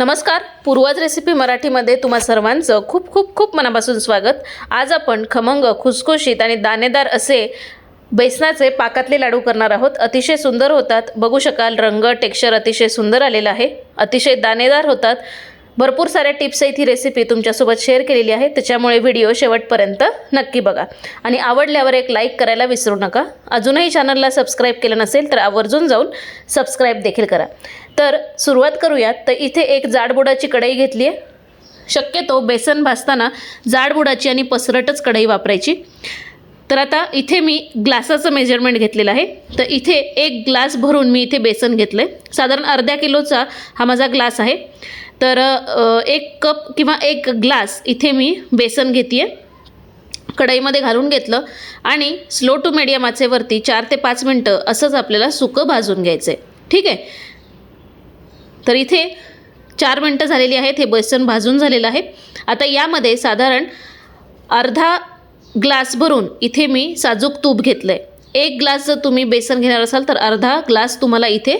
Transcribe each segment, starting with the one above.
नमस्कार. पूर्वज रेसिपी मराठीमध्ये तुम्हा सर्वांचं खूप खूप खूप मनापासून स्वागत. आज आपण खमंग खुसखुशीत आणि दाणेदार असे बेसनाचे पाकातले लाडू करणार आहोत. अतिशय सुंदर होतात. बघू शकाल रंग टेक्स्चर अतिशय सुंदर आलेलं आहे. अतिशय दाणेदार होतात. भरपूर साऱ्या टिप्स आहेत ही रेसिपी तुमच्यासोबत शेअर केलेली आहे. त्याच्यामुळे व्हिडिओ शेवटपर्यंत नक्की बघा. आणि आवडल्यावर एक लाईक करायला विसरू नका. अजूनही चॅनलला सबस्क्राईब केलं नसेल तर आवर्जून जाऊन सबस्क्राईब देखील करा. तर सुरुवात करूयात. तर इथे एक जाडबुडाची कढई घेतली आहे. शक्यतो बेसन भाजताना जाडबुडाची आणि पसरटच कढई वापरायची. तर आता इथे मी ग्लासाचं मेजरमेंट घेतलेलं आहे. तर इथे एक ग्लास भरून मी इथे बेसन घेतलं आहे साधारण अर्ध्या किलोचा हा माझा ग्लास आहे. तर एक कप किंवा एक ग्लास इथे मी बेसन घेते आहे कढईमध्ये घालून घेतलं आणि स्लो टू मिडियम आचेवरती चार ते पाच मिनटं असंच आपल्याला सुकं भाजून घ्यायचं आहे ठीक आहे? तर इथे चार मिनटं झालेली आहेत हे बेसन भाजून झालेलं आहे. आता यामध्ये साधारण अर्धा ग्लास भरून इथे मी साजूक तूप घेतलं आहे एक ग्लास जर तुम्ही बेसन घेणार असाल तर अर्धा ग्लास तुम्हाला इथे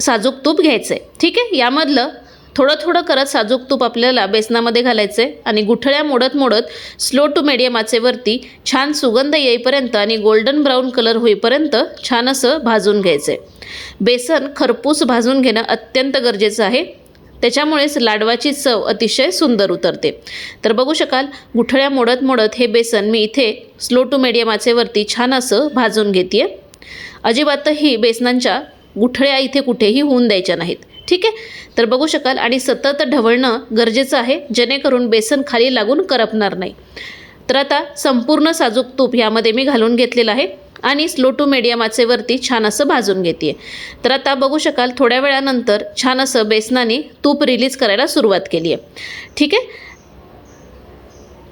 साजूक तूप घ्यायचं आहे ठीक आहे? यामधलं थोडं थोडं करत साजूक तूप आपल्याला बेसनामध्ये घालायचं आहे आणि गुठळ्या मोडत मोडत स्लो टू मिडियम आचेवरती छान सुगंध येईपर्यंत आणि गोल्डन ब्राऊन कलर होईपर्यंत छान असं भाजून घ्यायचं आहे बेसन खरपूस भाजून घेणं अत्यंत गरजेचं आहे. त्याच्यामुळेच लाडवाची चव अतिशय सुंदर उतरते. तर बघू शकाल गुठळ्या मोडत मोडत हे बेसन मी इथे स्लो टू मिडियम आचेवरती छान असं भाजून घेते अजिबातही बेसनांच्या गुठळ्या इथे कुठेही होऊन द्यायच्या नाहीत. ठीक आहे? तर बघू शकाल. आणि सतत ढवळणं गरजेचं आहे जेणेकरून बेसन खाली लागून करपणार नाही. तर आता संपूर्ण साजूक तूप यामध्ये मी घालून घेतलेलं आहे आणि स्लो टू मीडियम आचेवरती छान असं भाजून घेते तर आता बघू शकाल थोड्या वेळानंतर छान असं बेसनाने तूप रिलीज करायला सुरुवात केली आहे ठीक आहे?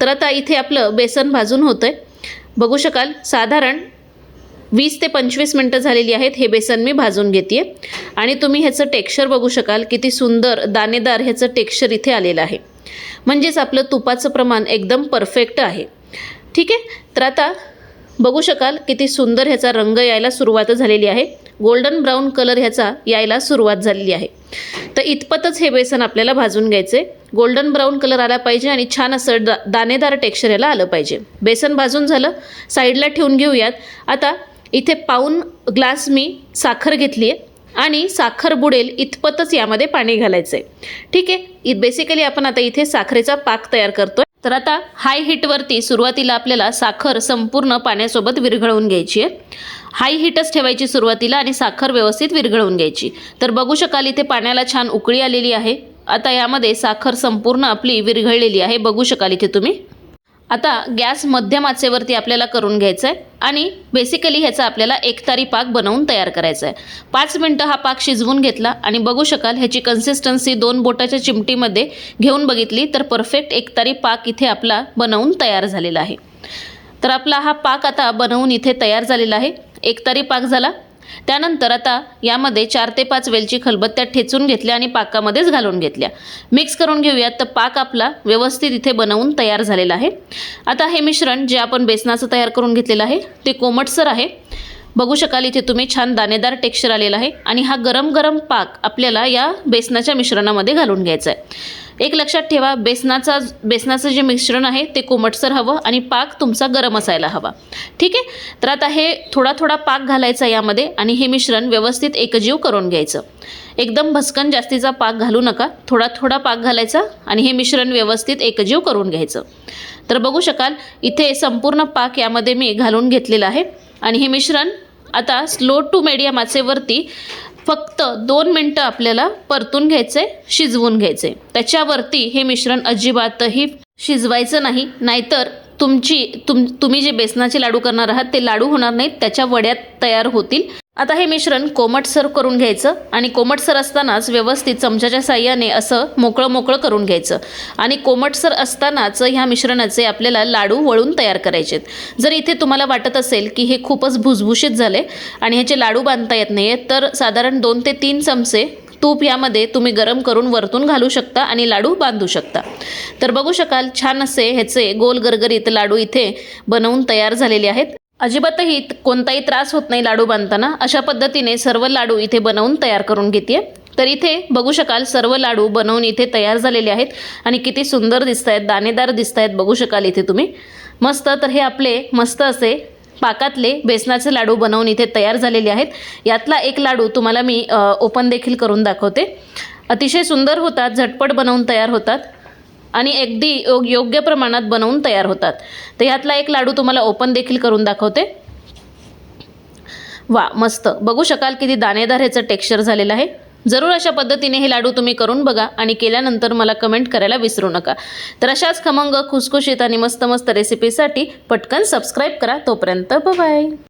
तर आता इथे आपलं बेसन भाजून होतं आहे बघू शकाल साधारण वीस ते पंचवीस मिनटं झालेली आहेत. हे बेसन मी भाजून घेते आणि तुम्ही ह्याचं टेक्स्चर बघू शकाल. किती सुंदर दाणेदार ह्याचं टेक्स्चर इथे आलेलं आहे. म्हणजेच आपलं तुपाचं प्रमाण एकदम परफेक्ट आहे. ठीक आहे? तर आता बघू शकाल किती सुंदर ह्याचा रंग यायला सुरुवात झालेली आहे. गोल्डन ब्राऊन कलर ह्याचा यायला सुरुवात झालेली आहे. तर इतपतच हे बेसन आपल्याला भाजून घ्यायचे गोल्डन ब्राऊन कलर आला पाहिजे आणि छान असं दा दाणेदार टेक्स्चर याला आलं पाहिजे. बेसन भाजून झालं. साईडला ठेवून घेऊयात. आता इथे पाऊन ग्लास मी साखर घेतली आहे आणि साखर बुडेल इतपतच यामध्ये पाणी घालायचं आहे ठीक आहे? बेसिकली आपण आता इथे साखरेचा पाक तयार करतोय. तर आता हाय हीटवरती सुरुवातीला आपल्याला साखर संपूर्ण पाण्यासोबत विरघळवून घ्यायची आहे हाय हीटच ठेवायची सुरुवातीला आणि साखर व्यवस्थित विरघळवून घ्यायची. तर बघू शकाल इथे पाण्याला छान उकळी आलेली आहे. आता यामध्ये साखर संपूर्ण आपली विरघळलेली आहे. बघू शकाल इथे तुम्ही. आता गॅस मध्यम आचेवरती आपल्याला करून घ्यायचा आहे आणि बेसिकली ह्याचा आपल्याला एकतारी पाक बनवून तयार करायचा आहे पाच मिनटं हा पाक शिजवून घेतला आणि बघू शकाल ह्याची कन्सिस्टन्सी दोन बोटाच्या चिमटीमध्ये घेऊन बघितली तर परफेक्ट एकतारी पाक इथे आपला बनवून तयार झालेला आहे. तर आपला हा पाक आता बनवून इथे तयार झालेला आहे. एकतारी पाक झाला. त्यानंतर आता यामध्ये चार ते पाच वेलची खलबत्त्यात ठेचून घेतल्या आणि पाकामध्येच घालून घेतल्या. मिक्स करून घेऊयात तर पाक आपला व्यवस्थित इथे बनवून तयार झालेला आहे. आता हे मिश्रण जे आपण बेसनाचं तयार करून घेतलेलं आहे ते कोमटसर आहे. बघू शकाल इथे तुम्ही छान दाणेदार टेक्स्चर आलेला आहे आणि हा गरम गरम पाक आपल्याला या बेसनाच्या मिश्रणामध्ये घालून घ्यायचा आहे. एक लक्षात ठेवा बेसनाचा बेसनाचं जे मिश्रण आहे ते कोमटसर हवं आणि पाक तुमचा गरम असायला हवा. ठीक आहे? तर आता हे थोडा थोडा पाक घालायचा यामध्ये आणि हे मिश्रण व्यवस्थित एकजीव करून घ्यायचं. एकदम भस्कन जास्तीचा पाक घालू नका. थोडा थोडा पाक घालायचा आणि हे मिश्रण व्यवस्थित एकजीव करून घ्यायचं. तर बघू शकाल इथे संपूर्ण पाक यामध्ये मी घालून घेतलेलं आहे. आणि हे मिश्रण आता स्लो टू मीडियम आचेवरती फक्त दोन मिनटं आपल्याला परतून घ्यायचे शिजवून घ्यायचे. त्याच्यावरती हे मिश्रण अजिबातही शिजवायचं नाही. नाहीतर तुमची तुम तुम्ही जे बेसनाचे लाडू करणार आहात ते लाडू होणार नाहीत त्याच्या वड्यात तयार होतील. आता हे मिश्रण कोमटसर करून घ्यायचं आणि कोमटसर असतानाच व्यवस्थित चमच्याच्या साह्याने असं मोकळं मोकळं करून घ्यायचं. आणि कोमटसर असतानाच ह्या मिश्रणाचे आपल्याला लाडू वळून तयार करायचे आहेत जर इथे तुम्हाला वाटत असेल की हे खूपच भुसभुशीत झाले आणि ह्याचे लाडू बांधता येत नाही आहेत तर साधारण दोन ते तीन चमचे तूप यामध्ये तुम्ही गरम करून वरतून घालू शकता आणि लाडू बांधू शकता. तर बघू शकाल छान असे ह्याचे गोल गरगरीत लाडू इथे बनवून तयार झालेले आहेत. अजिबातही कोणताही त्रास होत नाही लाडू बांधताना. अशा पद्धतीने सर्व लाडू इथे बनवून तयार करून घेते तर इथे बघू शकाल सर्व लाडू बनवून इथे तयार झालेले आहेत आणि किती सुंदर दिसत आहेत दाणेदार दिसत आहेत बघू शकाल इथे तुम्ही. मस्त तर हे आपले मस्त असे पाकातले बेसनाचे लाडू बनवून इथे तयार झालेले आहेत. यातला एक लाडू तुम्हाला मी ओपन देखील करून दाखवते. अतिशय सुंदर होतात झटपट बनवून तयार होतात. आणि अगदी योग योग्य प्रमाणात बनवून तयार होतात. तर ह्यातला एक लाडू तुम्हाला ओपन देखील करून दाखवते. वा मस्त. बघू शकाल किती दाणेदार ह्याचं टेक्स्चर झालेलं आहे. जरूर अशा पद्धतीने हे लाडू तुम्ही करून बघा आणि केल्यानंतर मला कमेंट करायला विसरू नका. तर अशाच खमंग खुसखुशीत आणि मस्त मस्त रेसिपीसाठी पटकन सबस्क्राईब करा. तोपर्यंत बाय